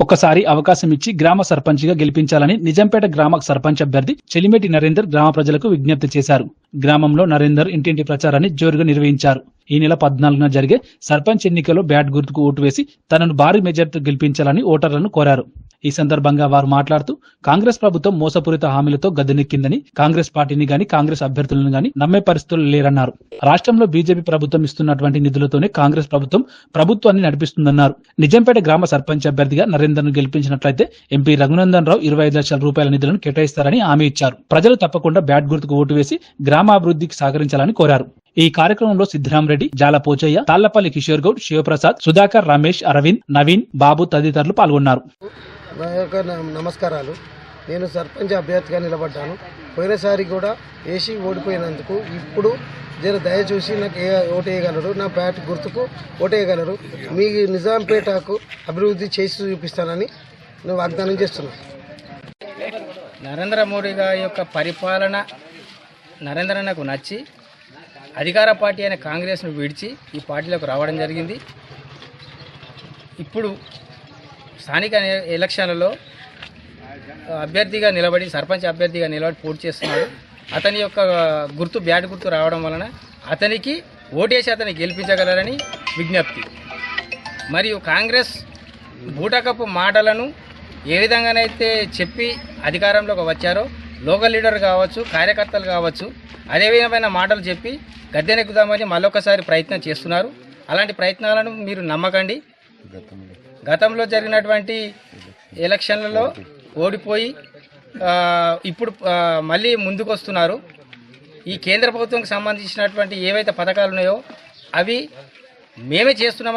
ఒక్కసారి అవకాశం ఇచ్చి గ్రామ సర్పంచ్గా గెలిపించాలని నిజంపేట గ్రామ సర్పంచ్ అభ్యర్థి చెలిమేటి నరేందర్ గ్రామ ప్రజలకు విజ్ఞప్తి చేశారు. గ్రామంలో నరేందర్ ఇంటింటి ప్రచారాన్ని జోరుగా నిర్వహించారు. ఈ నెల పద్నాలుగున జరిగే సర్పంచ్ ఎన్నికల్లో బ్యాట్ గుర్తుకు ఓటు వేసి తనను భారీ మెజార్టీతో గెలిపించాలని ఓటర్లను కోరారు. ఈ సందర్భంగా వారు మాట్లాడుతూ కాంగ్రెస్ ప్రభుత్వం మోసపూరిత హామీలతో గద్దెనెక్కిందని కాంగ్రెస్ పార్టీని గాని కాంగ్రెస్ అభ్యర్థులను గాని నమ్మే పరిస్థితులు లేరన్నారు. రాష్ట్రంలో బీజేపీ ప్రభుత్వం ఇస్తున్నటువంటి నిధులతోనే కాంగ్రెస్ ప్రభుత్వం ప్రభుత్వాన్ని నడిపిస్తుందన్నారు. నిజంపేట గ్రామ సర్పంచ్ అభ్యర్థిగా నరేందర్ను గెలిపించినట్లయితే ఎంపీ రఘునందన్ రావు ఇరవై ఐదు లక్షల రూపాయల నిధులను కేటాయిస్తారని హామీ ఇచ్చారు. ప్రజలు తప్పకుండా బ్యాట్ గుర్తుకు ఓటు వేసి గ్రామాభివృద్ధికి సహకరించాలని కోరారు. ఈ కార్యక్రమంలో సిద్ధిరామరెడ్డి జాల పోచయ్య తాళ్ళపల్లి కిషోర్ గౌడ్ శివప్రసాద్ సుధాకర్ రమేష్ అరవింద్ నవీన్ బాబు తదితరులు పాల్గొన్నారు. నా యొక్క న- నమస్కారాలు. నేను సర్పంచ్ అభ్యర్థిగా నిలబడ్డాను. పోయినసారి కూడా వేసి ఓడిపోయినందుకు ఇప్పుడు జర దయచూసి నాకు ఏ వేయగలరు నా బ్యాట్ గుర్తుకు ఓటేయగలరు? వేయగలరు మీ నిజాంపేటకు అభివృద్ధి చేసి చూపిస్తానని నేను వాగ్దానం చేస్తున్నాను నరేంద్ర మోడీ గారి యొక్క పరిపాలన నరేంద్ర నాకు నచ్చి అధికార పార్టీ అయిన కాంగ్రెస్ను విడిచి ఈ పార్టీలోకి రావడం జరిగింది. ఇప్పుడు స్థానిక ఎలక్షన్లలో అభ్యర్థిగా నిలబడి సర్పంచ్ అభ్యర్థిగా నిలబడి పోటీ చేస్తున్నాడు. అతని యొక్క గుర్తు బ్యాట్ గుర్తు రావడం వలన అతనికి ఓటేసి అతన్ని గెలిపించగలరని విజ్ఞప్తి. మరియు కాంగ్రెస్ బూటకపు మాటలను ఏ విధంగానైతే చెప్పి అధికారంలోకి వచ్చారో లోకల్ లీడర్ కావచ్చు కార్యకర్తలు కావచ్చు అదే విధమైన మాటలు చెప్పి గద్దెనెక్కుదామని మళ్ళొకసారి ప్రయత్నం చేస్తున్నారు. అలాంటి ప్రయత్నాలను మీరు నమ్మకండి. గతంలో జరిగినటువంటి ఎలక్షన్లలో ఓడిపోయి ఇప్పుడు మళ్ళీ ముందుకు వస్తున్నారు ఈ కేంద్ర ప్రభుత్వంకి సంబంధించినటువంటి ఏవైతే పథకాలు ఉన్నాయో అవి మేమే చేస్తున్నామని